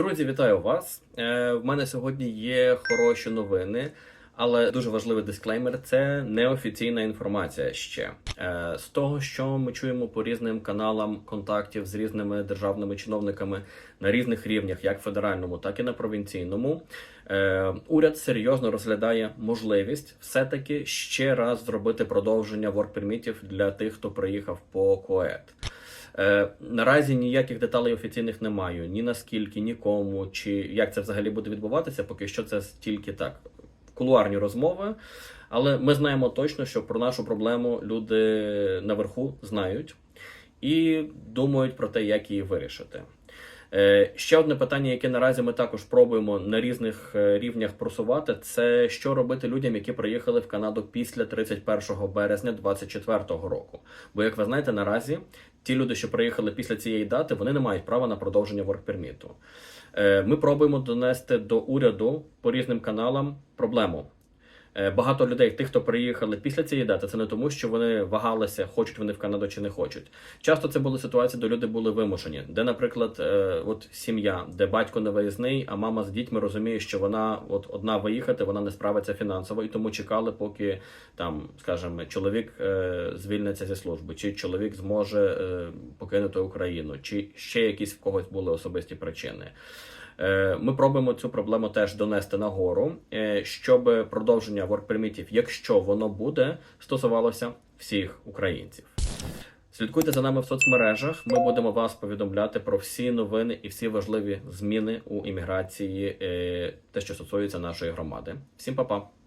Друзі, вітаю вас. Е, В мене сьогодні є хороші новини, але дуже важливий дисклеймер: це неофіційна інформація ще Е, з того, що ми чуємо по різним каналам контактів з різними державними чиновниками на різних рівнях, як федеральному, так і на провінційному. Е, Уряд серйозно розглядає можливість все-таки ще раз зробити продовження ворк-пермітів для тих, хто приїхав по КОЕТ. Е, наразі ніяких деталей офіційних не маю. Ні наскільки, ні кому, чи як це взагалі буде відбуватися, поки що це тільки так. Кулуарні розмови. Але ми знаємо точно, що про нашу проблему люди наверху знають і думають про те, як її вирішити. Е, Ще одне питання, яке наразі ми також пробуємо на різних е, рівнях просувати, це що робити людям, які приїхали в Канаду після 31 березня 2024 року. Бо, як ви знаєте, наразі ті люди, що приїхали після цієї дати, вони не мають права на продовження ворк-перміту. Е, Ми пробуємо донести до уряду по різним каналам проблему. Е, Багато людей, тих, хто приїхали після цієї дати, це не тому, що вони вагалися, хочуть вони в Канаду чи не хочуть. Часто це були ситуації, де люди були вимушені, де, наприклад, е, от сім'я, де батько не виїзний, а мама з дітьми розуміє, що вона от одна виїхати, вона не справиться фінансово, і тому чекали, поки там, скажімо, чоловік е, звільниться зі служби, чи чоловік зможе покинути Україну, чи ще якісь в когось були особисті причини. Ми пробуємо цю проблему теж донести нагору, щоб продовження ворк-пермітів, якщо воно буде, стосувалося всіх українців. Слідкуйте за нами в соцмережах. Ми будемо вас повідомляти про всі новини і всі важливі зміни у імміграції, е, те, що стосується нашої громади. Всім па-па!